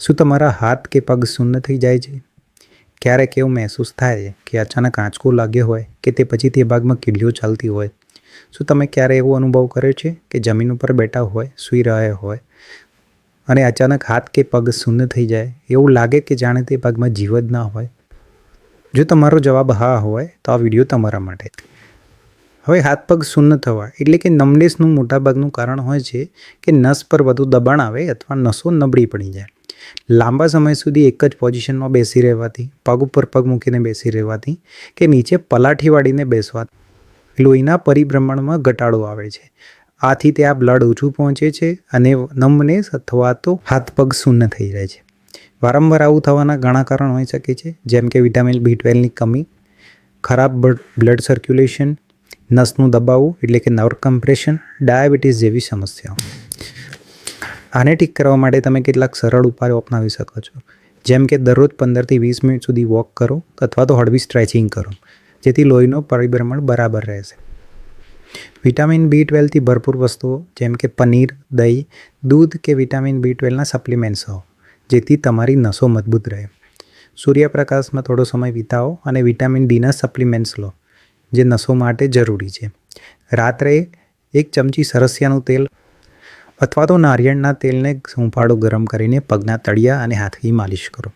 શું તમારા હાથ કે પગ શૂન્ય થઈ જાય છે? ક્યારેક એવું મહેસૂસ થાય છે કે અચાનક આંચકો લાગ્યો હોય કે તે પછી તે ભાગમાં કીડીઓ ચાલતી હોય. શું તમે ક્યારે એવો અનુભવ કર્યો છે કે જમીન ઉપર બેઠા હોય, સૂઈ રહ્યા હોય અને અચાનક હાથ કે પગ શૂન્ય થઈ જાય? એવું લાગે કે જાણે તે ભાગમાં જીવ જ ના હોય? જો તમારો જવાબ હા હોય, તો આ વીડિયો તમારા માટે. હવે હાથ પગ શૂન્ય થવા એટલે કે નમનેસનું મોટાભાગનું કારણ હોય છે કે નસ પર વધુ દબાણ આવે અથવા નસો નબળી પડી જાય. લાંબા સમય સુધી એક જ પોઝિશનમાં બેસી રહેવાથી પગ ઉપર પગ મૂકીને બેસી રહેવાથી કે નીચે પલાઠી વાળીને બેસવાથી લોહીના પરિભ્રમણમાં ઘટાડો આવે છે. આથી તે આ બ્લડ ઓછું પહોંચે છે અને નમનેસ અથવા તો હાથ પગ શૂન્ય થઈ જાય છે. વારંવાર આવું થવાના ઘણા કારણ હોઈ શકે છે, જેમ કે વિટામિન બી ટ્વેલ્વની કમી, ખરાબ બ્લડ સર્ક્યુલેશન નસનું દબાવું એટલે કે નર્વ કમ્પ્રેશન ડાયાબિટીસ જેવી સમસ્યાઓ. આને ઠીક કરવા માટે તમે કેટલાક સરળ ઉપાયો અપનાવી શકો છો. જેમ કે દરરોજ પંદરથી વીસ મિનિટ સુધી વોક કરો અથવા તો હળવી સ્ટ્રેચિંગ કરો, જેથી લોહીનું પરિભ્રમણ બરાબર રહેશે. વિટામિન બી ટ્વેલ્વથી ભરપૂર વસ્તુઓ જેમ કે પનીર, દહીં, દૂધ કે વિટામિન બી ટ્વેલ્વના સપ્લિમેન્ટ્સ હો જેથી તમારી નસો મજબૂત રહે. સૂર્યપ્રકાશમાં થોડો સમય વિતાવો અને વિટામિન ડીના સપ્લિમેન્ટ્સ લો, જે નસો માટે જરૂરી છે. રાત્રે એક ચમચી સરસિયાનું તેલ અથવા તો નારિયેળના તેલને સૂંફાળો ગરમ કરીને પગના તળિયા અને હાથથી માલિશ કરો.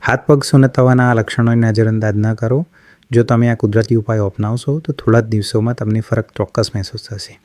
હાથ પગ સુનતાવાના આ લક્ષણોને નજરઅંદાજ ન કરો. જો તમે આ કુદરતી ઉપાયો અપનાવશો તો થોડા જ દિવસોમાં તમને ફરક ચોક્કસ મહેસૂસ થશે.